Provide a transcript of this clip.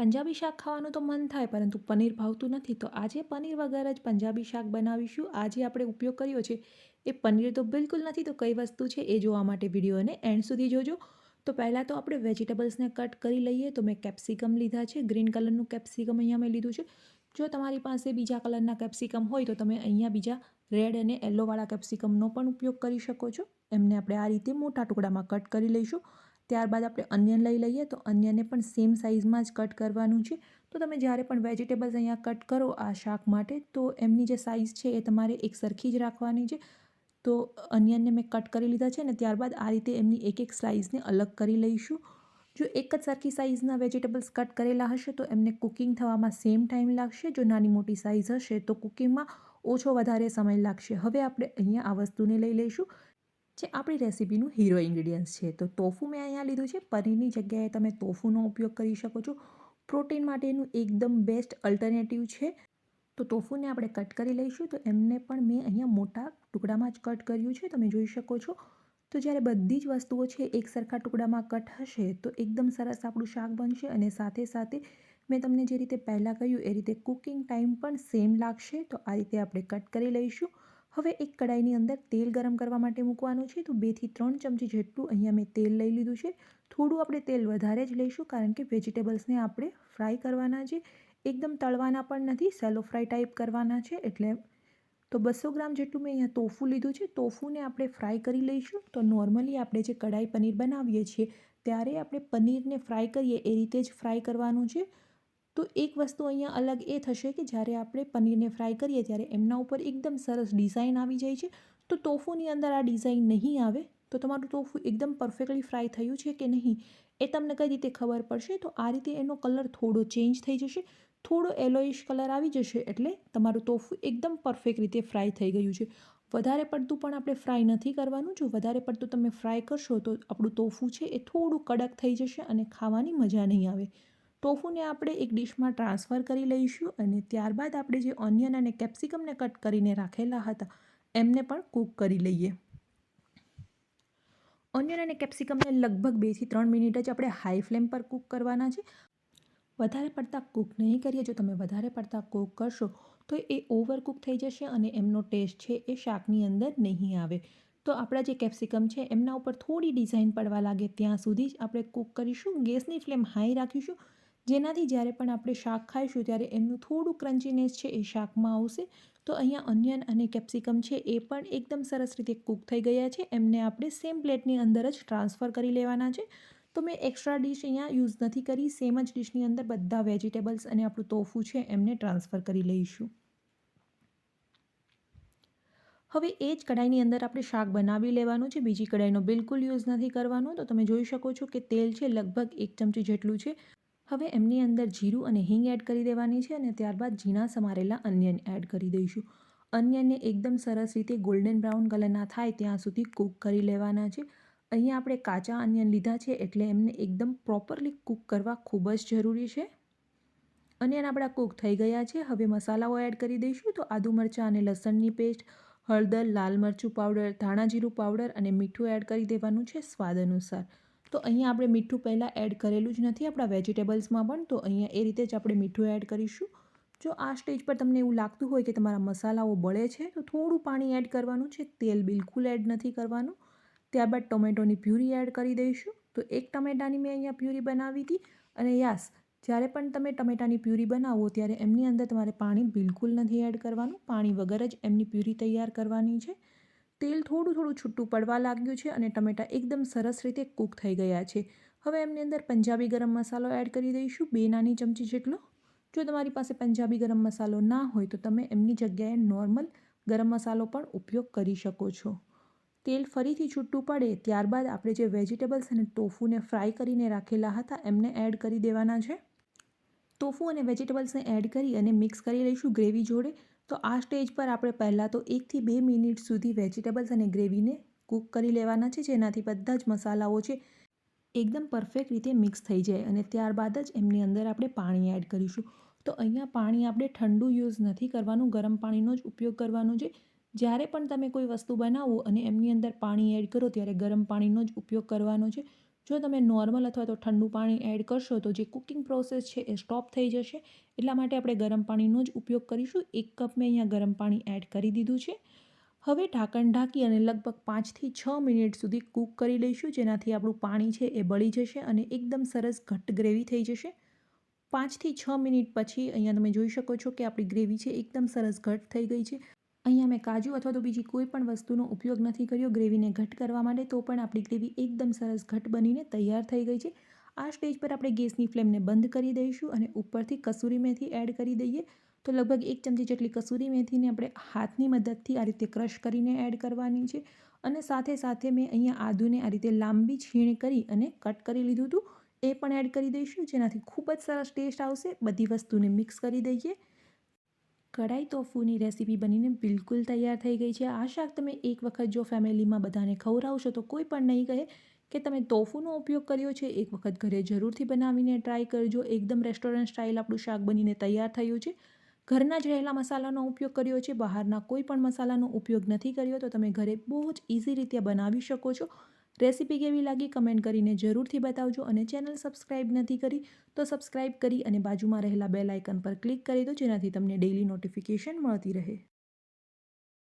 પંજાબી શાક ખાવાનું તો મન થાય, પરંતુ પનીર ભાવતું નથી. તો આજે પનીર વગર જ પંજાબી શાક બનાવીશું. આજે આપણે ઉપયોગ કર્યો છે એ પનીર તો બિલકુલ નથી, તો કઈ વસ્તુ છે એ જોવા માટે વિડીયોને એન્ડ સુધી જોજો. તો પહેલાં તો આપણે વેજીટેબલ્સને કટ કરી લઈએ. તો મેં કેપ્સિકમ લીધા છે, ગ્રીન કલરનું કેપ્સિકમ અહીંયા મેં લીધું છે. જો તમારી પાસે બીજા કલરના કેપ્સિકમ હોય તો તમે અહીંયા બીજા રેડ અને યલોવાળા કેપ્સિકમનો પણ ઉપયોગ કરી શકો છો. એમને આપણે આ રીતે મોટા ટુકડામાં કટ કરી લઈશું. ત્યારબાદ આપણે અનિયન લઈ લઈએ, તો અનિયનને પણ સેમ સાઇઝમાં જ કટ કરવાનું છે. તો તમે જ્યારે પણ વેજીટેબલ્સ અહીંયા કટ કરો આ શાક માટે, તો એમની જે સાઇઝ છે એ તમારે એક સરખી જ રાખવાની છે. તો અનિયનને મેં કટ કરી લીધા છે ને ત્યારબાદ આ રીતે એમની એક એક સ્લાઇસને અલગ કરી લઈશું. જો એક જ સરખી સાઇઝના વેજીટેબલ્સ કટ કરેલા હશે, તો એમને કુકિંગ થવામાં સેમ ટાઈમ લાગશે. જો નાની મોટી સાઇઝ હશે, તો કુકિંગમાં ઓછો વધારે સમય લાગશે. હવે આપણે અહીંયા આ વસ્તુને લઈ લઈશું. જે આપણી રેસીપીનું હીરો ઇન્ગ્રીડિયન્ટ્સ છે. તો ટોફુ મેં અહીંયા લીધું છે. પનીરની જગ્યાએ તમે ટોફુનો ઉપયોગ કરી શકો છો. પ્રોટીન માટેનું એકદમ બેસ્ટ અલ્ટરનેટિવ છે. તો ટોફુને આપણે કટ કરી લઈશું. તો એમને પણ મેં અહીંયા મોટા ટુકડામાં જ કટ કર્યું છે. તમે જોઈ શકો છો. તો જ્યારે બધી જ વસ્તુઓ છે એક સરખા ટુકડામાં કટ હશે તો એકદમ સરસ આપણું શાક બનશે અને સાથે સાથે મેં તમને જે રીતે પહેલાં કહ્યું એ રીતે કુકિંગ ટાઈમ પણ સેમ લાગશે. તો આ રીતે આપણે કટ કરી લઈશું. હવે એક કડાઈની અંદર તેલ ગરમ કરવા માટે મૂકવાનું છે. તો બેથી ત્રણ ચમચી જેટલું અહીંયા મેં તેલ લઈ લીધું છે. થોડું આપણે તેલ વધારે જ લઈશું કારણ કે વેજીટેબલ્સને આપણે ફ્રાય કરવાના છે. એકદમ તળવાના પણ નથી, સેલો ફ્રાય ટાઈપ કરવાના છે. એટલે તો બસો ગ્રામ જેટલું મેં અહીંયા તોફું લીધું છે. તોફુને આપણે ફ્રાય કરી લઈશું. તો નોર્મલી આપણે જે કઢાઈ પનીર બનાવીએ છીએ, ત્યારે આપણે પનીરને ફ્રાય કરીએ એ રીતે જ ફ્રાય કરવાનું છે. તો એક વસ્તુ અહીંયા અલગ એ થશે કે જ્યારે આપણે પનીરને ફ્રાય કરીએ ત્યારે એમના ઉપર એકદમ સરસ ડિઝાઇન આવી જાય છે. તો તોફુની અંદર આ ડિઝાઇન નહીં આવે તો તમારું તોફુ એકદમ પરફેક્ટલી ફ્રાય થયું છે કે નહીં એ તમને કઈ રીતે ખબર પડશે? તો આ રીતે એનો કલર થોડો ચેન્જ થઈ જશે, થોડો એલોઇશ કલર આવી જશે એટલે તમારું તોફુ એકદમ પરફેક્ટ રીતે ફ્રાય થઈ ગયું છે. વધારે પડતું પણ આપણે ફ્રાય નથી કરવાનું. જો વધારે પડતું તમે ફ્રાય કરશો તો આપણું તોફું છે એ થોડું કડક થઈ જશે અને ખાવાની મજા નહીં આવે. ટોફુને આપણે એક ડિશમાં ટ્રાન્સફર કરી લઈશું અને ત્યારબાદ આપણે જે ઓનિયન અને કેપ્સિકમને કટ કરીને રાખેલા હતા, એમને પણ કૂક કરી લઈએ. ઓનિયન અને કેપ્સિકમને લગભગ બેથી ત્રણ મિનિટ જ આપણે હાઈ ફ્લેમ પર કૂક કરવાના છે. વધારે પડતા કૂક નહીં કરીએ, જો તમે વધારે પડતા કૂક કરશો તો એ ઓવર કૂક થઈ જશે અને એમનો ટેસ્ટ છે એ શાકની અંદર નહીં આવે. તો આપણા જે કેપ્સિકમ છે એમના ઉપર થોડી ડિઝાઇન પડવા લાગે, ત્યાં સુધી જ આપણે કૂક કરીશું. ગેસની ફ્લેમ હાઈ રાખીશું જેનાથી જ્યારે પણ આપણે શાક ખાઈશું, ત્યારે એમનું થોડું ક્રન્ચીનેસ છે એ શાકમાં આવશે. તો અહીંયા અનિયન અને કેપ્સિકમ છે એ પણ એકદમ સરસ રીતે કૂક થઈ ગયા છે. એમને આપણે સેમ પ્લેટની અંદર જ ટ્રાન્સફર કરી લેવાના છે. તો મેં એક્સ્ટ્રા ડીશ અહીંયા યુઝ નથી કરી સેમ જ ડીશની અંદર બધા વેજીટેબલ્સ અને આપણું તોફું છે એમને ટ્રાન્સફર કરી લઈશું. હવે એ જ કઢાઈની અંદર આપણે શાક બનાવી લેવાનું છે. બીજી કઢાઈનો બિલકુલ યુઝ નથી કરવાનો. તો તમે જોઈ શકો છો કે તેલ છે લગભગ એક ચમચી જેટલું છે. હવે એમની અંદર જીરું અને હિંગ એડ કરી દેવાની છે અને ત્યારબાદ ઝીણા સમારેલા અનિયન એડ કરી દઈશું. અનિયનને એકદમ સરસ રીતે ગોલ્ડન બ્રાઉન કલરના થાય ત્યાં સુધી કૂક કરી લેવાના છે. અહીંયા આપણે કાચા અનિયન લીધા છે એટલે એમને એકદમ પ્રોપરલી કૂક કરવા ખૂબ જ જરૂરી છે. અનિયન આપણા કૂક થઈ ગયા છે. હવે મસાલાઓ એડ કરી દઈશું. તો આદુ મરચાં અને લસણની પેસ્ટ, હળદર, લાલ મરચું પાવડર, ધાણા જીરું પાવડર અને મીઠું એડ કરી દેવાનું છે સ્વાદ અનુસાર. તો અહીંયા આપણે મીઠું પહેલાં એડ કરેલું જ નથી, આપણા વેજીટેબલ્સમાં પણ. તો અહીંયા એ રીતે જ આપણે મીઠું એડ કરીશું. જો આ સ્ટેજ પર તમને એવું લાગતું હોય કે તમારા મસાલાઓ બળે છે, તો થોડું પાણી એડ કરવાનું છે. તેલ બિલકુલ એડ નથી કરવાનું. ત્યારબાદ ટોમેટોની પ્યુરી એડ કરી દઈશું. તો એક ટમેટાની મેં અહીંયા પ્યુરી બનાવી હતી. અને યાસ, જ્યારે પણ તમે ટમેટાની પ્યુરી બનાવો, ત્યારે એમની અંદર તમારે પાણી બિલકુલ નથી એડ કરવાનું. પાણી વગર જ એમની પ્યુરી તૈયાર કરવાની છે. તેલ થોડું થોડું છૂટું પડવા લાગ્યું છે અને ટમેટાં એકદમ સરસ રીતે કૂક થઈ ગયા છે. હવે એમની અંદર પંજાબી ગરમ મસાલો એડ કરી દઈશું, બે નાની ચમચી જેટલો. જો તમારી પાસે પંજાબી ગરમ મસાલો ના હોય તો તમે એમની જગ્યાએ નોર્મલ ગરમ મસાલો પણ ઉપયોગ કરી શકો છો. તેલ ફરીથી છૂટું પડે ત્યારબાદ આપણે જે વેજીટેબલ્સ અને ટોફુને ફ્રાય કરીને રાખેલા હતા એમને એડ કરી દેવાના છે. ટોફુ અને વેજીટેબલ્સને એડ કરી અને મિક્સ કરી લઈશું ગ્રેવી જોડે. તો આ સ્ટેજ પર આપણે પહેલાં તો એકથી બે મિનિટ સુધી વેજીટેબલ્સ અને ગ્રેવીને કૂક કરી લેવાના છે, જેનાથી બધા જ મસાલાઓ છે એકદમ પરફેક્ટ રીતે મિક્સ થઈ જાય અને ત્યારબાદ જ એમની અંદર આપણે પાણી એડ કરીશું. તો અહીંયા પાણી આપણે ઠંડુ યુઝ નથી કરવાનું, ગરમ પાણીનો જ ઉપયોગ કરવાનો છે. જ્યારે પણ તમે કોઈ વસ્તુ બનાવો અને એમની અંદર પાણી એડ કરો, ત્યારે ગરમ પાણીનો જ ઉપયોગ કરવાનો છે. જો તમે નોર્મલ અથવા તો ઠંડુ પાણી એડ કરશો તો જે કુકિંગ પ્રોસેસ છે એ સ્ટોપ થઈ જશે. એટલા માટે આપણે ગરમ પાણીનો જ ઉપયોગ કરીશું. એક કપ મેં અહીંયા ગરમ પાણી એડ કરી દીધું છે. હવે ઢાંકણ ઢાંકી અને લગભગ પાંચથી છ મિનિટ સુધી કૂક કરી લઈશું. જેનાથી આપણું પાણી છે એ બળી જશે અને એકદમ સરસ ઘટ્ટ ગ્રેવી થઈ જશે. પાંચથી છ મિનિટ પછી અહીંયા તમે જોઈ શકો છો કે આપણી ગ્રેવી છે એકદમ સરસ ઘટ્ટ થઈ ગઈ છે. અહીંયા મેં કાજુ અથવા તો બીજી કોઈ પણ વસ્તુનો ઉપયોગ નથી કર્યો ગ્રેવીને ઘટ કરવા માટે, તો પણ આપણી ગ્રેવી એકદમ સરસ ઘટ બનીને તૈયાર થઈ ગઈ છે. આ સ્ટેજ પર આપણે ગેસની ફ્લેમને બંધ કરી દઈશું અને ઉપરથી કસૂરી મેથી એડ કરી દઈએ. તો લગભગ એક ચમચી જેટલી કસૂરી મેથીને આપણે હાથની મદદથી આ રીતે ક્રશ કરીને એડ કરવાની છે. અને સાથે સાથે મેં અહીંયા આદુને આ રીતે લાંબી છીણ કરી અને કટ કરી લીધું હતું. એ પણ એડ કરી દઈશું, જેનાથી ખૂબ જ સરસ ટેસ્ટ આવશે. બધી વસ્તુને મિક્સ કરી દઈએ. કઢાઈ તોફુની રેસીપી બનીને બિલકુલ તૈયાર થઈ ગઈ છે. આ શાક તમે એક વખત જો ફેમિલીમાં બધાને ખવડાવશો તો કોઈ પણ નહીં કહે કે તમે તોફુનો ઉપયોગ કર્યો છે. એક વખત ઘરે જરૂરથી બનાવીને ટ્રાય કરજો. એકદમ રેસ્ટોરન્ટ સ્ટાઇલ આપણું શાક બનીને તૈયાર થયું છે. ઘરના જ રહેલા મસાલાનો ઉપયોગ કર્યો છે. બહારના કોઈ પણ મસાલાનો ઉપયોગ નથી કર્યો તો તમે ઘરે બહુ જ ઇઝી રીતે બનાવી શકો છો. રેસીપી કેવી લાગી કમેન્ટ કરીને જરૂરથી બતાવજો અને ચેનલ સબસ્ક્રાઇબ નથી કરી તો સબસ્ક્રાઈબ કરી અને બાજુમાં રહેલા બેલ આઇકન પર ક્લિક કરી દો જેનાથી તમને ડેઇલી નોટિફિકેશન મળતી રહે.